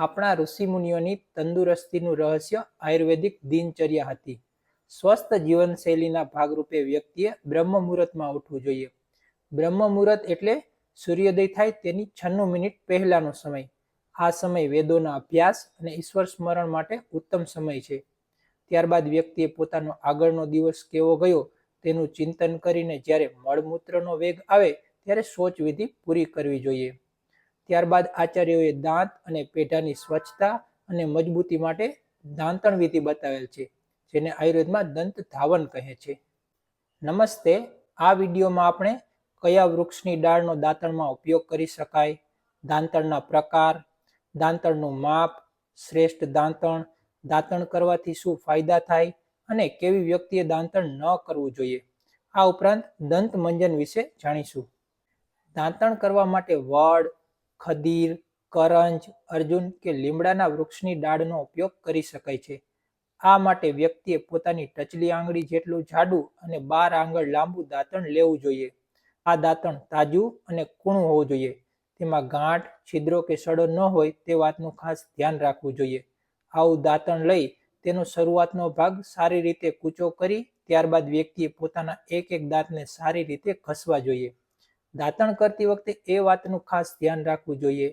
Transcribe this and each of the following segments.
આપણા ઋષિમુનિઓની તંદુરસ્તીનું રહસ્ય આયુર્વેદિક દિનચર્યા હતી. સ્વસ્થ જીવનશૈલીના ભાગરૂપે વ્યક્તિએ બ્રહ્મ મુહૂર્તમાં ઉઠવું જોઈએ. બ્રહ્મ મુહૂર્ત એટલે સૂર્યોદય થાય તેની છન્નું મિનિટ પહેલાનો સમય. આ સમય વેદોના અભ્યાસ અને ઈશ્વર સ્મરણ માટે ઉત્તમ સમય છે. ત્યારબાદ વ્યક્તિએ પોતાનો આગળનો દિવસ કેવો ગયો તેનું ચિંતન કરીને જ્યારે મળમૂત્રનો વેગ આવે ત્યારે વિધિ પૂરી કરવી જોઈએ. ત્યારબાદ આચાર્યોએ દાંત અને પેઢાની સ્વચ્છતા અને મજબૂતી માટે દાંતણ વિધિ બતાવેલ છે, જેને આયુર્વેદમાં દંત ધાવન કહે છે. નમસ્તે, આ વિડીયોમાં આપણે કયા વૃક્ષની ડાળનો દાંતણમાં ઉપયોગ કરી શકાય? દાંતણના પ્રકાર, દાંતણનું માપ, શ્રેષ્ઠ દાંતણ દાંતણ કરવાથી શું ફાયદા થાય અને કેવી વ્યક્તિએ દાંતણ ન કરવું જોઈએ? આ ઉપરાંત દંત મંજન વિશે જાણીશું. દાંતણ કરવા માટે વડ ખદીર, કરંજ, અર્જુન કે લીમડાના વૃક્ષની ડાળનો ઉપયોગ કરી શકાય છે. આ માટે વ્યક્તિએ પોતાની ટચલી આંગળી જેટલું જાડું અને બાર આંગળ લાંબુ દાંતણ લેવું જોઈએ. આ દાંતણ તાજું અને કૂણું હોવું જોઈએ. તેમાં ગાંઠ, છિદ્રો કે સડો ન હોય તે વાતનું ખાસ ધ્યાન રાખવું જોઈએ. આવું દાંતણ લઈ તેનો શરૂઆતનો ભાગ સારી રીતે કૂચો કરી, ત્યારબાદ વ્યક્તિએ પોતાના એક એક દાંતને સારી રીતે ઘસવા જોઈએ. દાંતણ કરતી વખતે એ વાતનું ખાસ ધ્યાન રાખવું જોઈએ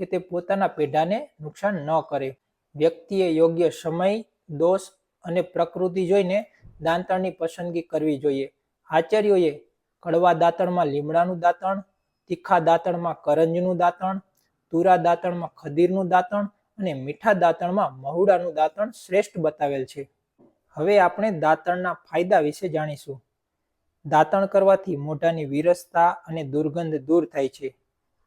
કે તે પોતાના પેઢાને નુકસાન ન કરે. વ્યક્તિએ યોગ્ય સમય, દોષ અને પ્રકૃતિ જોઈને દાંતણની પસંદગી કરવી જોઈએ. આચાર્યોએ કડવા દાંતણમાં લીમડાનું દાંતણ, તીખા દાંતણમાં કરંજનું દાંતણ, તુરા દાંતણમાં ખદીરનું દાંતણ અને મીઠા દાંતણમાં મહુડાનું દાંતણ શ્રેષ્ઠ બતાવેલ છે. હવે આપણે દાંતણના ફાયદા વિશે જાણીશું. દાંતણ કરવાથી મોઢાની વિરસતા અને દુર્ગંધ દૂર થાય છે.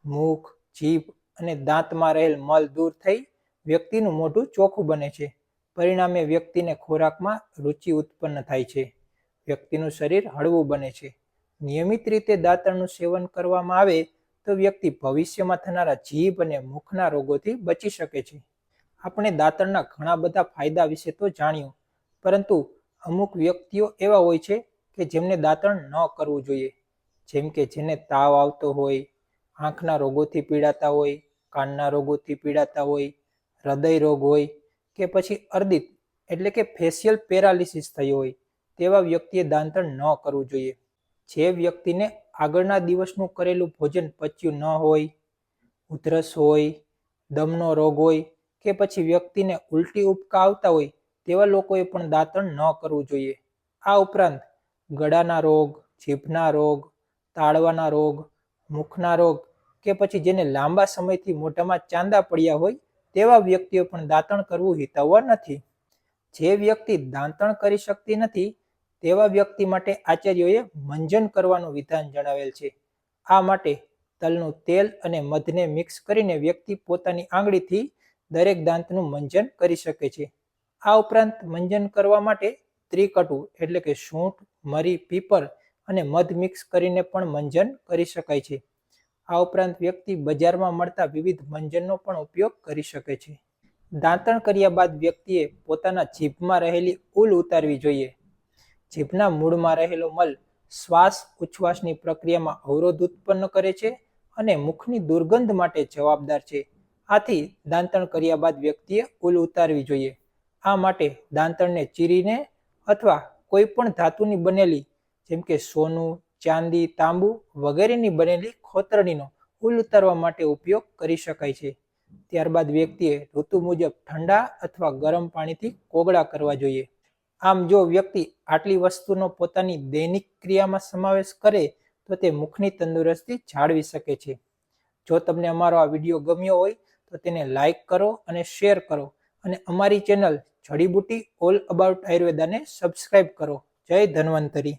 મુખ, જીભ અને દાંતમાં રહેલ મલ દૂર થઈ વ્યક્તિનું મોઢું ચોખ્ખું બને છે. પરિણામે વ્યક્તિને ખોરાકમાં રુચિ ઉત્પન્ન થાય છે. વ્યક્તિનું શરીર હળવું બને છે. નિયમિત રીતે દાંતણનું સેવન કરવામાં આવે તો વ્યક્તિ ભવિષ્યમાં થનારા જીભ અને મુખના રોગોથી બચી શકે છે. આપણે દાંતણના ઘણા બધા ફાયદા વિશે તો જાણ્યું, પરંતુ અમુક વ્યક્તિઓ એવા હોય છે કે જેમને દાંતણ ન કરવું જોઈએ. જેમ કે જેને તાવ આવતો હોય, આંખના રોગોથી પીડાતા હોય, કાનના રોગોથી પીડાતા હોય, હૃદય રોગ હોય કે પછી અર્દિત એટલે કે ફેશિયલ પેરાલિસિસ થઈ હોય, તેવા વ્યક્તિએ દાંતણ ન કરવું જોઈએ. જે વ્યક્તિને આગળના દિવસનું કરેલું ભોજન પચ્યું ન હોય, ઉધરસ હોય, દમનો રોગ હોય કે પછી વ્યક્તિને ઉલટી ઉપકા આવતા હોય, તેવા લોકોએ પણ દાંતણ ન કરવું જોઈએ. આ ઉપરાંત ગળાના રોગ જીભના રોગ, તાળવાના રોગ, મુખના રોગ કે પછી જેને લાંબા સમયથી મોઢામાં ચાંદા પડ્યા હોય તેવા વ્યક્તિઓ પણ દાંતણ કરવું હિતાવહ નથી. જે વ્યક્તિ દાંતણ કરી શકતી નથી તેવા વ્યક્તિ માટે આચાર્યોએ મંજન કરવાનું વિધાન જણાવેલ છે. આ માટે તલનું તેલ અને મધને મિક્સ કરીને વ્યક્તિ પોતાની આંગળીથી દરેક દાંતનું મંજન કરી શકે છે. આ ઉપરાંત મંજન કરવા માટે ત્રિકટુ એટલે કે સૂંઠ મરી પીપર અને મધ મિક્સ કરીને પણ મંજન કરી શકાય છે. આ ઉપરાંત વ્યક્તિ બજારમાં મળતા વિવિધ મંજનનો પણ ઉપયોગ કરી શકે છે. દાંતણ કર્યા બાદ વ્યક્તિએ પોતાના જીભમાં રહેલી ઉલ ઉતારવી જોઈએ. જીભના મૂળમાં રહેલો મલ શ્વાસ ઉચ્છ્વાસની પ્રક્રિયામાં અવરોધ ઉત્પન્ન કરે છે અને મુખની દુર્ગંધ માટે જવાબદાર છે. આથી દાંતણ કર્યા બાદ વ્યક્તિએ ઉલ ઉતારવી જોઈએ. આ માટે દાંતણને ચીરીને અથવા કોઈ પણ ધાતુની બનેલી, જેમ કે સોનું, ચાંદી, તાંબુ વગેરેની બનેલી ખોતરણીનો ઉલ ઉતારવા માટે ઉપયોગ કરી શકાય છે. ત્યારબાદ વ્યક્તિએ ઋતુ મુજબ ઠંડા અથવા ગરમ પાણીથી કોગળા કરવા જોઈએ. આમ જો વ્યક્તિ આટલી વસ્તુનો પોતાની દૈનિક ક્રિયામાં સમાવેશ કરે, તો તે મુખની તંદુરસ્તી જાળવી શકે છે. જો તમને અમારો આ વીડિયો ગમ્યો હોય, તો તેને લાઈક કરો અને શેર કરો અને અમારી ચેનલ જડીબુટી ઓલ અબાઉટ આયુર્વેદાને સબસ્ક્રાઇબ કરો. જય ધન્વંતરી.